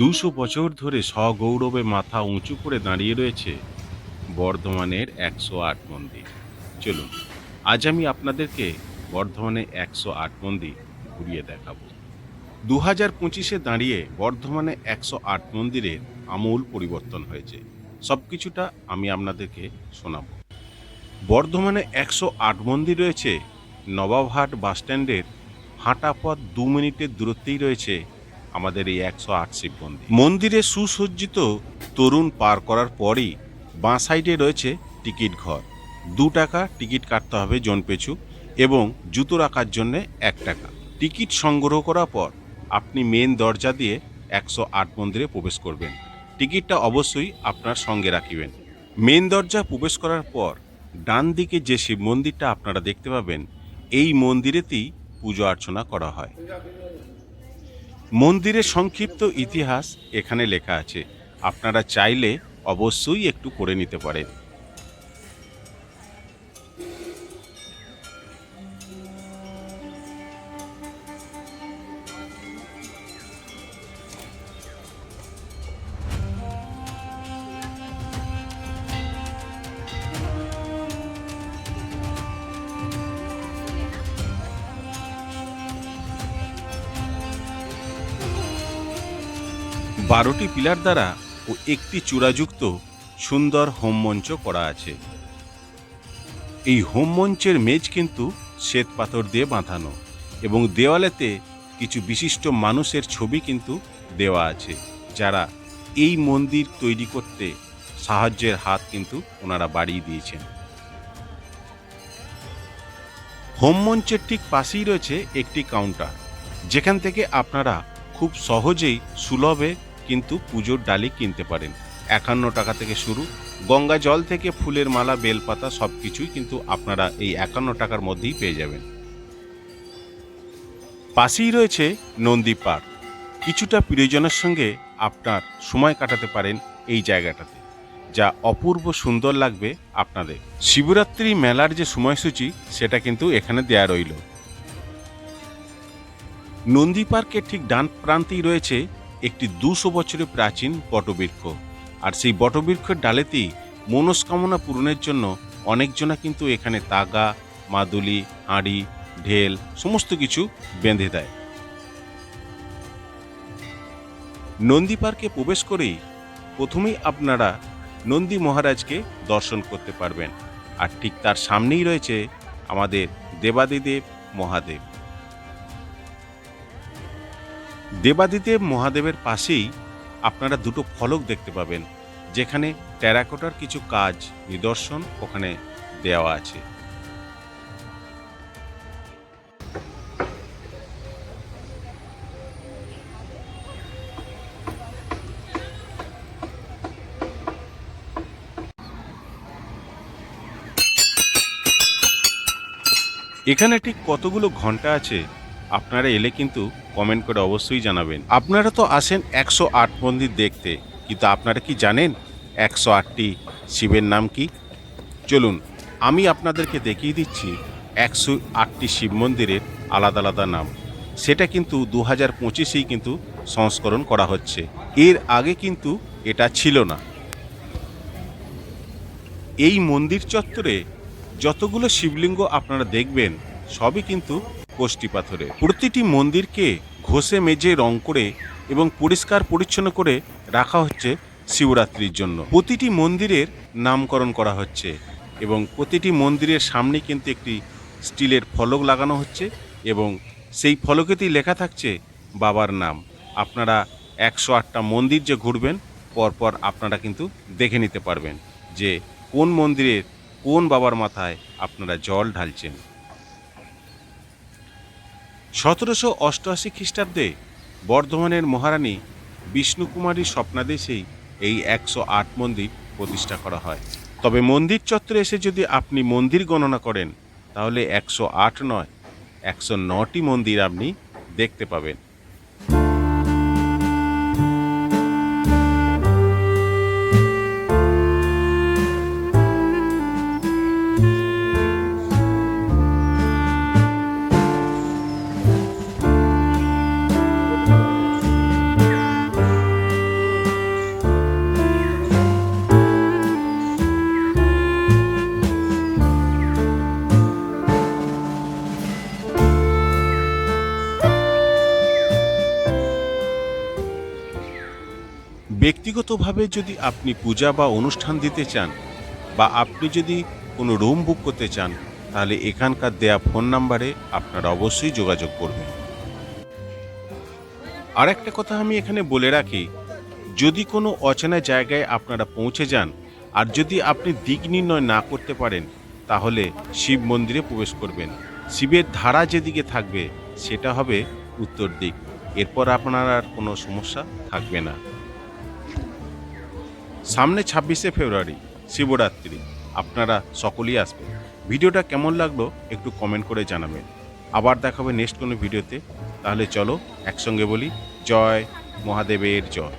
দুশো বছর ধরে সগৌরবে মাথা উঁচু করে দাঁড়িয়ে রয়েছে বর্ধমানের একশো আট মন্দির। চলুন, আজ আমি আপনাদেরকে বর্ধমানে একশো আট মন্দির ঘুরিয়ে দেখাবো। দু হাজার পঁচিশে দাঁড়িয়ে বর্ধমানে একশো আট মন্দিরের আমূল পরিবর্তন হয়েছে। সব কিছুটা আমি আপনাদেরকে শোনাবো। বর্ধমানে একশো আট মন্দির রয়েছে নবাবহাট বাসস্ট্যান্ডের হাঁটা পথ দু মিনিটের দূরত্বেই রয়েছে আমাদের এই একশো আট শিব মন্দির। মন্দিরে সুসজ্জিত তরুণ পার করার পরই বাঁ সাইডে রয়েছে টিকিট ঘর। দু টাকা টিকিট কাটতে হবে জন পিছু এবং জুতো রাখার জন্য এক টাকা। টিকিট সংগ্রহ করার পর আপনি মেন দরজা দিয়ে একশো আট মন্দিরে প্রবেশ করবেন। টিকিটটা অবশ্যই আপনার সঙ্গে রাখিবেন। মেন দরজা প্রবেশ করার পর ডান দিকে যে শিব মন্দিরটা আপনারা দেখতে পাবেন, এই মন্দিরেতেই পুজো অর্চনা করা হয়। মন্দিরের সংক্ষিপ্ত ইতিহাস এখানে লেখা আছে। আপনারা চাইলে অবশ্যই একটু করে নিতে পারেন। বারোটি পিলার দ্বারা ও একটি চূড়াযুক্ত সুন্দর হোম মঞ্চ করা আছে। এই হোম মঞ্চের মেজ কিন্তু শ্বেত পাথর দিয়ে বাঁধানো এবং দেওয়ালেতে কিছু বিশিষ্ট মানুষের ছবি কিন্তু দেওয়া আছে, যারা এই মন্দির তৈরি করতে সাহায্যের হাত কিন্তু ওনারা বাড়িয়ে দিয়েছেন। হোম মঞ্চের ঠিক পাশেই রয়েছে একটি কাউন্টার, যেখান থেকে আপনারা খুব সহজেই সুলভে কিন্তু পুজোর ডালি কিনতে পারেন। একান্ন টাকা থেকে শুরু। গঙ্গা জল থেকে ফুলের মালা, বেলপাতা সব কিছুই কিন্তু আপনারা এই একান্ন টাকার মধ্যেই পেয়ে যাবেন। পাশেই রয়েছে নন্দী পার্ক। কিছুটা প্রিয়জনের সঙ্গে আপনার সময় কাটাতে পারেন এই জায়গাটাতে, যা অপূর্ব সুন্দর লাগবে আপনাদের। শিবরাত্রি মেলার যে সময়সূচি, সেটা কিন্তু এখানে দেয়া রইল। নন্দী পার্কের ঠিক ডান প্রান্তেই রয়েছে একটি দুশো বছরের প্রাচীন বটবৃক্ষ। আর সেই বটবৃক্ষের ডালেতেই মনস্কামনা পূরণের জন্য অনেকজনা কিন্তু এখানে তাগা, মাদুলি, হাঁড়ি, ঢেল, সমস্ত কিছু বেঁধে দেয়। নন্দী পার্কে প্রবেশ করেই প্রথমেই আপনারা নন্দী মহারাজকে দর্শন করতে পারবেন। আর ঠিক তার সামনেই রয়েছে আমাদের দেবাদিদেব মহাদেব। দেবাদিদেব মহাদেবের পাশেই আপনারা দুটো ফলক দেখতে পাবেন, যেখানে টেরাকোটার কিছু কাজ, নিদর্শন ওখানে দেওয়া আছে। এখানে ঠিক কতগুলো ঘণ্টা আছে, আপনারা এলে কিন্তু কমেন্ট করে অবশ্যই জানাবেন। আপনারা তো আসেন একশো আট মন্দির দেখতে, কিন্তু আপনারা কি জানেন একশো আটটি শিবের নাম কি? চলুন, আমি আপনাদেরকে দেখিয়ে দিচ্ছি একশো আটটি শিব মন্দিরের আলাদা আলাদা নাম। সেটা কিন্তু দু হাজার পঁচিশেই কিন্তু সংস্করণ করা হচ্ছে। এর আগে কিন্তু এটা ছিল না। এই মন্দির চত্বরে যতগুলো শিবলিঙ্গ আপনারা দেখবেন, সবই কিন্তু কোষ্টি পাথরে প্রতিটি মন্দিরকে ঘষে মেজে রং করে এবং পরিষ্কার পরিচ্ছন্ন করে রাখা হচ্ছে শিবরাত্রির জন্য। প্রতিটি মন্দিরের নামকরণ করা হচ্ছে এবং প্রতিটি মন্দিরের সামনে কিন্তু একটি স্টিলের ফলক লাগানো হচ্ছে এবং সেই ফলকেতেই লেখা থাকছে বাবার নাম। আপনারা একশো আটটা মন্দির যে ঘুরবেন, পরপর আপনারা কিন্তু দেখে নিতে পারবেন যে কোন মন্দিরের কোন বাবার মাথায় আপনারা জল ঢালছেন। সতেরোশো অষ্টআশি খ্রিস্টাব্দে বর্ধমানের মহারানী বিষ্ণুকুমারী স্বপ্নাদেশেই এই একশো আট মন্দির প্রতিষ্ঠা করা হয়। তবে মন্দির চত্বরে এসে যদি আপনি মন্দির গণনা করেন, তাহলে একশো আট নয়, একশো নটি মন্দির আপনি দেখতে পাবেন। ব্যক্তিগতভাবে যদি আপনি পূজা বা অনুষ্ঠান দিতে চান, বা আপনি যদি কোনো রুম বুক করতে চান, তাহলে এখানকার দেয়া ফোন নাম্বারে আপনারা অবশ্যই যোগাযোগ করবেন। আর একটা কথা আমি এখানে বলে রাখি, যদি কোনো অচেনা জায়গায় আপনারা পৌঁছে যান, আর যদি আপনি দিক নির্ণয় না করতে পারেন, তাহলে শিব মন্দিরে প্রবেশ করবেন। শিবের ধারা যেদিকে থাকবে, সেটা হবে উত্তর দিক। এরপর আপনার আর কোনো সমস্যা থাকবে না। সামনে ছাব্বিশে ফেব্রুয়ারি, শিবরাত্রি। আপনারা সকলেই আসবেন। ভিডিওটা কেমন লাগল একটু কমেন্ট করে জানাবেন। আবার দেখাবে নেক্সট কোনো ভিডিওতে। তাহলে চলো একসঙ্গে বলি, জয় মহাদেবের জয়।